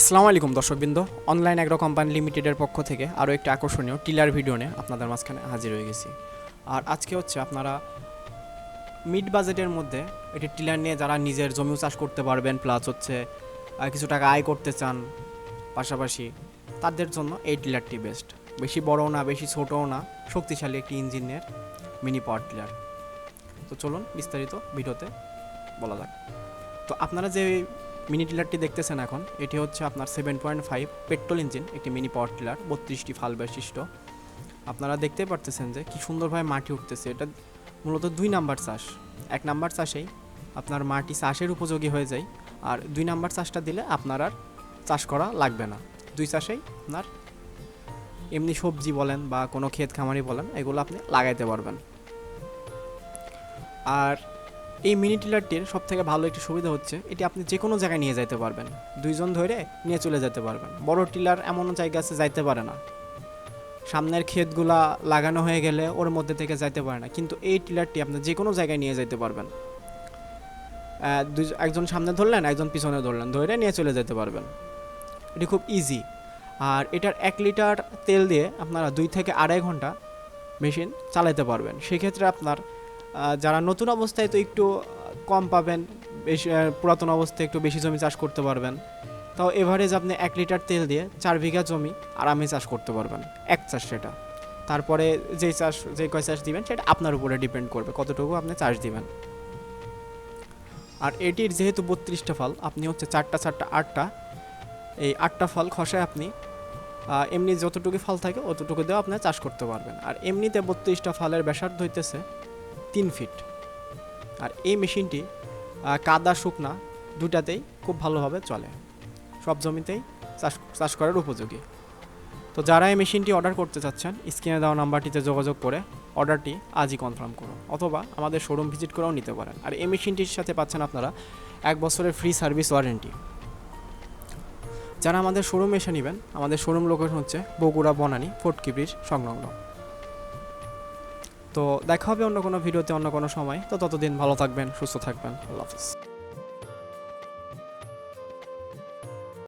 আসসালামু আলাইকুম দর্শকবৃন্দ। অনলাইন অ্যাগ্রো কোম্পানি লিমিটেডের পক্ষ থেকে আরও একটি আকর্ষণীয় টিলার ভিডিও নিয়ে আপনাদের মাঝখানে হাজির হয়ে গেছি। আর আজকে হচ্ছে আপনারা মিড বাজেটের মধ্যে এটি টিলার নিয়ে যারা নিজের জমিও চাষ করতে পারবেন প্লাস হচ্ছে কিছু টাকা আয় করতে চান পাশাপাশি তাদের জন্য এই টিলারটি বেস্ট বেশি বড়ও না, বেশি ছোটও না, শক্তিশালী একটি ইঞ্জিনের মিনি পাওয়ার টিলার। তো চলুন বিস্তারিত ভিডিওতে বলা যাক। তো আপনারা যে মিনি টিলারটি দেখতেছেন এখন। এটি হচ্ছে আপনার seven point five petrol engine একটি মিনি পাওয়ার টিলার, বত্রিশটি ফাল বিশিষ্ট আপনারা দেখতে পারতেছেন যে কি সুন্দরভাবে মাটি উঠতেছে। এটা মূলত দুই নাম্বার চাষ। এক নাম্বার চাষেই আপনার মাটি চাষের উপযোগী হয়ে যায়, আর দুই নাম্বার চাষটা দিলে আপনার আর চাষ করা লাগবে না। দুই চাষেই আপনার এমনি সবজি বলেন বা কোনো ক্ষেত খামারি বলেন, এগুলো আপনি লাগাইতে পারবেন। আর এই মিনি টিলারটির সব থেকে ভালো একটি সুবিধা হচ্ছে, এটি আপনি যে কোনো জায়গায় নিয়ে যাইতে পারবেন। দুইজন ধরে নিয়ে চলে যেতে পারবেন। বড় টিলার এমন জায়গা আছে, যাইতে পারে না। সামনের ক্ষেতগুলা লাগানো হয়ে গেলে ওর মধ্যে থেকে যাইতে পারে না। কিন্তু এই টিলারটি আপনি যে কোনো জায়গায় নিয়ে যাইতে পারবেন। একজন সামনে ধরলেন, একজন পিছনে ধরলেন, ধরে নিয়ে চলে যেতে পারবেন। এটি খুব ইজি আর এটার এক লিটার তেল দিয়ে আপনারা দুই থেকে আড়াই ঘণ্টা মেশিন চালাতে পারবেন। সেক্ষেত্রে আপনার যারা নতুন অবস্থায় তো একটু কম পাবেন, বেশি পুরাতন অবস্থায় একটু বেশি জমি চাষ করতে পারবেন। তাও এভারেজ আপনি এক লিটার তেল দিয়ে চার বিঘা জমি আরামে চাষ করতে পারবেন, এক চাষ সেটা। তারপরে যেই চাষ যে কয় চাষ দিবেন, সেটা আপনার উপরে ডিপেন্ড করবে, কতটুকু আপনি চাষ দিবেন। আর এটির যেহেতু বত্রিশটা ফল, আপনি হচ্ছে চারটা চারটা, আটটা, এই আটটা ফল খসায় আপনি এমনি যতটুকু ফল থাকে, অতটুকু দিয়েও আপনি চাষ করতে পারবেন। আর এমনিতে বত্রিশটা ফলের ব্যাসার্ধ হইতেছে তিন ফিট। আর এই মেশিনটি কাদা, শুকনা দুটাতেই খুব ভালোভাবে চলে। সব জমিতেই চাষ চাষ করার উপযোগী। তো যারা এই মেশিনটি অর্ডার করতে চাচ্ছেন, স্ক্রিনে দেওয়া নাম্বারটিতে যোগাযোগ করে অর্ডারটি আজই কনফার্ম করুন। অথবা আমাদের শোরুম ভিজিট করেও নিতে পারেন। আর এই মেশিনটির সাথে পাচ্ছেন আপনারা এক বছরের ফ্রি সার্ভিস ওয়ারেন্টি যারা আমাদের শোরুমে এসে নেবেন, আমাদের শোরুম লোকেশন হচ্ছে বগুড়া বনানী ফোর্ট কিবরির সংলগ্ন। তো দেখা হবে অন্য কোনো ভিডিওতে, অন্য কোনো সময়। তো ততদিন ভালো থাকবেন, সুস্থ থাকবেন। আল্লাহ হাফিজ।